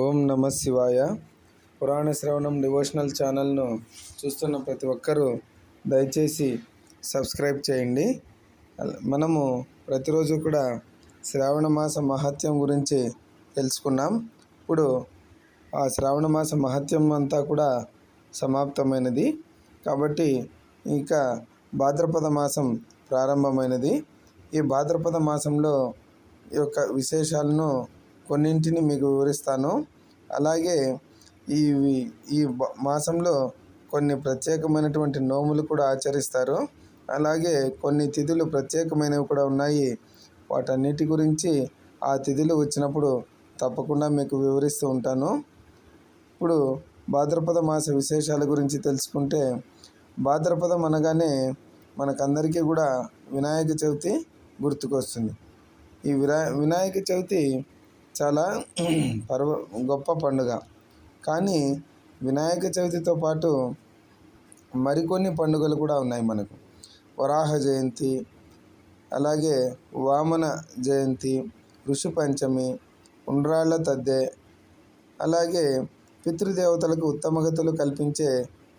ఓం నమ శివాయ. పురాణ శ్రవణం డివోషనల్ ఛానల్ను చూస్తున్న ప్రతి ఒక్కరూ దయచేసి సబ్స్క్రైబ్ చేయండి. మనము ప్రతిరోజు కూడా శ్రావణ మాస మహత్యం గురించి తెలుసుకున్నాం. ఇప్పుడు ఆ శ్రావణ మాస మహత్యం అంతా కూడా సమాప్తమైనది. కాబట్టి ఇంకా భాద్రపద మాసం ప్రారంభమైనది. ఈ భాద్రపద మాసంలో ఈ యొక్క విశేషాలను కొన్నింటిని మీకు వివరిస్తాను. అలాగే ఈ ఈ మాసంలో కొన్ని ప్రత్యేకమైనటువంటి నోములు కూడా ఆచరిస్తారు. అలాగే కొన్ని తిథులు ప్రత్యేకమైనవి కూడా ఉన్నాయి. వాటన్నిటి గురించి ఆ తిథులు వచ్చినప్పుడు తప్పకుండా మీకు వివరిస్తూ ఉంటాను. ఇప్పుడు భాద్రపద మాస విశేషాల గురించి తెలుసుకుంటే భాద్రపదం అనగానే మనకందరికీ కూడా వినాయక చవితి గుర్తుకొస్తుంది. ఈ వినా వినాయక చవితి చాలా పర్వ గొప్ప పండుగ. కానీ వినాయక చవితితో పాటు మరికొన్ని పండుగలు కూడా ఉన్నాయి మనకు. వరాహ జయంతి అలాగే వామన జయంతి ఋషి పంచమి ఉండ్రాళ్ళ తద్దె అలాగే పితృదేవతలకు ఉత్తమగతులు కల్పించే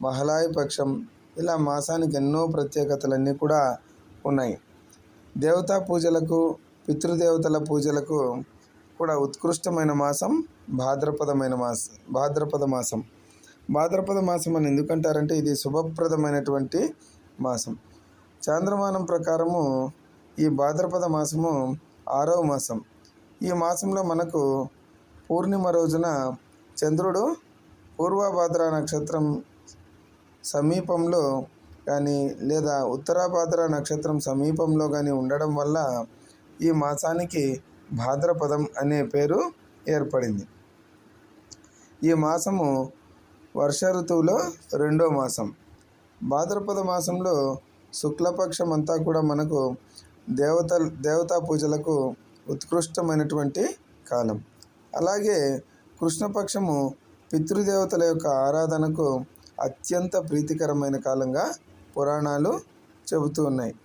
మహలాయి పక్షం ఇలా మాసానికి ఎన్నో ప్రత్యేకతలన్నీ కూడా ఉన్నాయి. దేవతా పూజలకు పితృదేవతల పూజలకు కూడా ఉత్కృష్టమైన మాసం భాద్రపదమైన మాసం భాద్రపద మాసం. భాద్రపద మాసం అని ఎందుకంటారంటే ఇది శుభప్రదమైనటువంటి మాసం. చాంద్రమానం ప్రకారము ఈ భాద్రపద మాసము ఆరవ మాసం. ఈ మాసంలో మనకు పూర్ణిమ రోజున చంద్రుడు పూర్వభాద్ర నక్షత్రం సమీపంలో కానీ లేదా ఉత్తరాభాద్ర నక్షత్రం సమీపంలో కానీ ఉండడం వల్ల ఈ మాసానికి భాద్రపదం అనే పేరు ఏర్పడింది. ఈ మాసము వర్ష ఋతువులో రెండో మాసం. భాద్రపద మాసంలో శుక్లపక్షం అంతా కూడా మనకు దేవత దేవతా పూజలకు ఉత్కృష్టమైనటువంటి కాలం. అలాగే కృష్ణపక్షము పితృదేవతల యొక్క ఆరాధనకు అత్యంత ప్రీతికరమైన కాలంగా పురాణాలు చెబుతూ ఉన్నాయి.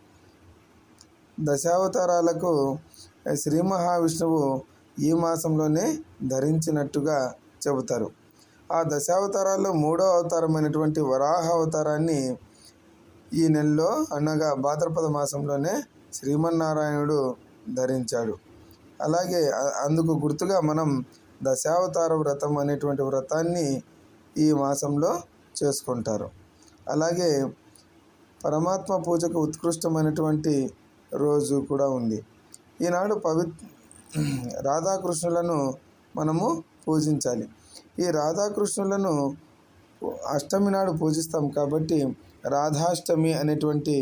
దశావతారాలకు శ్రీ మహావిష్ణువు ఈ మాసంలోనే ధరించినట్టుగా చెబుతారు. ఆ దశావతారాల్లో మూడో అవతారమైనటువంటి వరాహ అవతారాన్ని ఈ నెలలో అనగా భాద్రపద మాసంలోనే శ్రీమన్నారాయణుడు ధరించాడు. అలాగే అందుకు గుర్తుగా మనం దశావతార వ్రతం అనేటువంటి వ్రతాన్ని ఈ మాసంలో చేసుకుంటారు. అలాగే పరమాత్మ పూజకు ఉత్కృష్టమైనటువంటి రోజు కూడా ఉంది. ఈనాడు పవి రాధాకృష్ణులను మనము పూజించాలి. ఈ రాధాకృష్ణులను అష్టమి నాడు పూజిస్తాం కాబట్టి రాధాష్టమి అనేటువంటి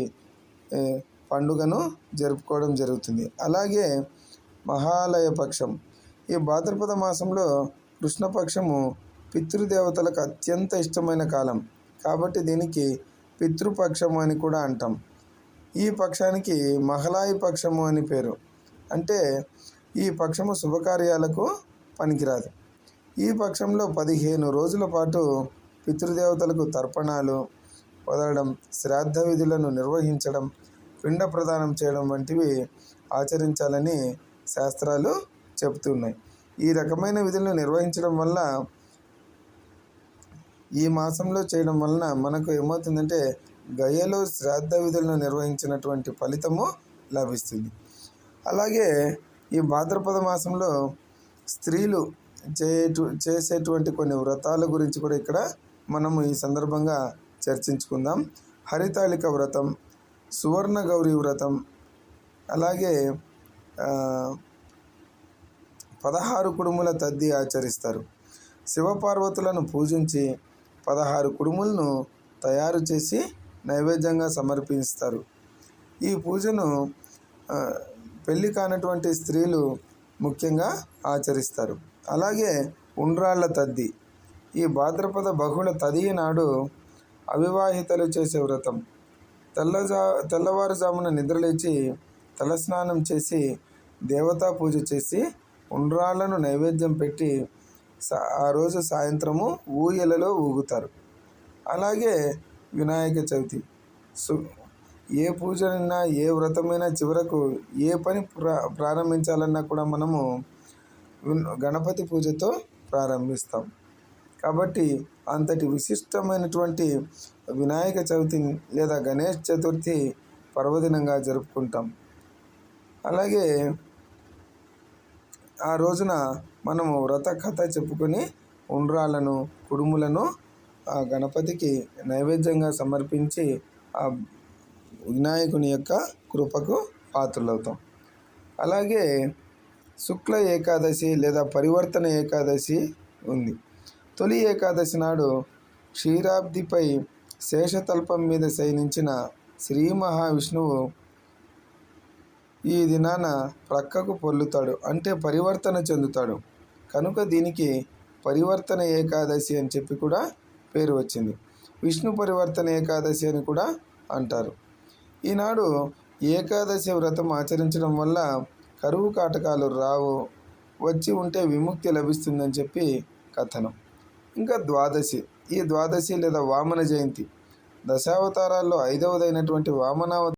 పండుగను జరుపుకోవడం జరుగుతుంది. అలాగే మహాలయ పక్షం. ఈ భాద్రపద మాసంలో కృష్ణపక్షము పితృదేవతలకు అత్యంత ఇష్టమైన కాలం. కాబట్టి దీనికి పితృపక్షము అని కూడా అంటాం. ఈ పక్షానికి మహలాయి పక్షము అని పేరు. అంటే ఈ పక్షము శుభకార్యాలకు పనికిరాదు. ఈ పక్షంలో పదిహేను రోజుల పాటు పితృదేవతలకు తర్పణాలు వదలడం శ్రాద్ధ విధులను నిర్వహించడం పిండ ప్రదానం చేయడం వంటివి ఆచరించాలని శాస్త్రాలు చెబుతున్నాయి. ఈ రకమైన విధులను నిర్వహించడం వల్ల ఈ మాసంలో చేయడం వలన మనకు ఏమవుతుందంటే గయలో శ్రాద్ధ విధులను నిర్వహించినటువంటి ఫలితము లభిస్తుంది. అలాగే ఈ భాద్రపద మాసంలో స్త్రీలు చేయటు చేసేటువంటి కొన్ని వ్రతాల గురించి కూడా ఇక్కడ మనము ఈ సందర్భంగా చర్చించుకుందాం. హరితాళిక వ్రతం సువర్ణ గౌరీ వ్రతం అలాగే పదహారు కుడుముల తద్ది ఆచరిస్తారు. శివపార్వతులను పూజించి పదహారు కుడుములను తయారు చేసి నైవేద్యంగా సమర్పిస్తారు. ఈ పూజను పెళ్ళి కానటువంటి స్త్రీలు ముఖ్యంగా ఆచరిస్తారు. అలాగే ఉండ్రాళ్ళ తద్ది. ఈ భాద్రపద బహుళ తదియ నాడు అవివాహితలు చేసే వ్రతం. తెల్లజా తెల్లవారుజామున నిద్రలేచి తలస్నానం చేసి దేవతా పూజ చేసి ఉండ్రాళ్ళను నైవేద్యం పెట్టి ఆ రోజు సాయంత్రము ఊయలలో ఊగుతారు. అలాగే వినాయక చవితి. సు ఏ పూజనైనా ఏ వ్రతమైనా చివరకు ఏ పని ప్రా ప్రారంభించాలన్నా కూడా మనము గణపతి పూజతో ప్రారంభిస్తాం. కాబట్టి అంతటి విశిష్టమైనటువంటి వినాయక చవితి లేదా గణేష్ చతుర్థి పర్వదినంగా జరుపుకుంటాం. అలాగే ఆ రోజున మనము వ్రత కథ చెప్పుకొని ఉండ్రాలను కుడుములను ఆ గణపతికి నైవేద్యంగా సమర్పించి ఆ వినాయకుని యొక్క కృపకు పాత్రలవుతాం. అలాగే శుక్ల ఏకాదశి లేదా పరివర్తన ఏకాదశి ఉంది. తొలి ఏకాదశి నాడు క్షీరాబ్దిపై శేషతల్పం మీద శయనించిన శ్రీ మహావిష్ణువు ఈ దినాన ప్రక్కకు పొల్లుతాడు అంటే పరివర్తన చెందుతాడు. కనుక దీనికి పరివర్తన ఏకాదశి అని చెప్పి కూడా పేరు వచ్చింది. విష్ణు పరివర్తన ఏకాదశి అని కూడా అంటారు. ఈనాడు ఏకాదశి వ్రతం ఆచరించడం వల్ల కరువు కాటకాలు రావు వచ్చి ఉంటే విముక్తి లభిస్తుందని చెప్పి కథనం. ఇంకా ద్వాదశి. ఈ ద్వాదశి లేదా వామన జయంతి. దశావతారాల్లో ఐదవదైనటువంటి వామనావ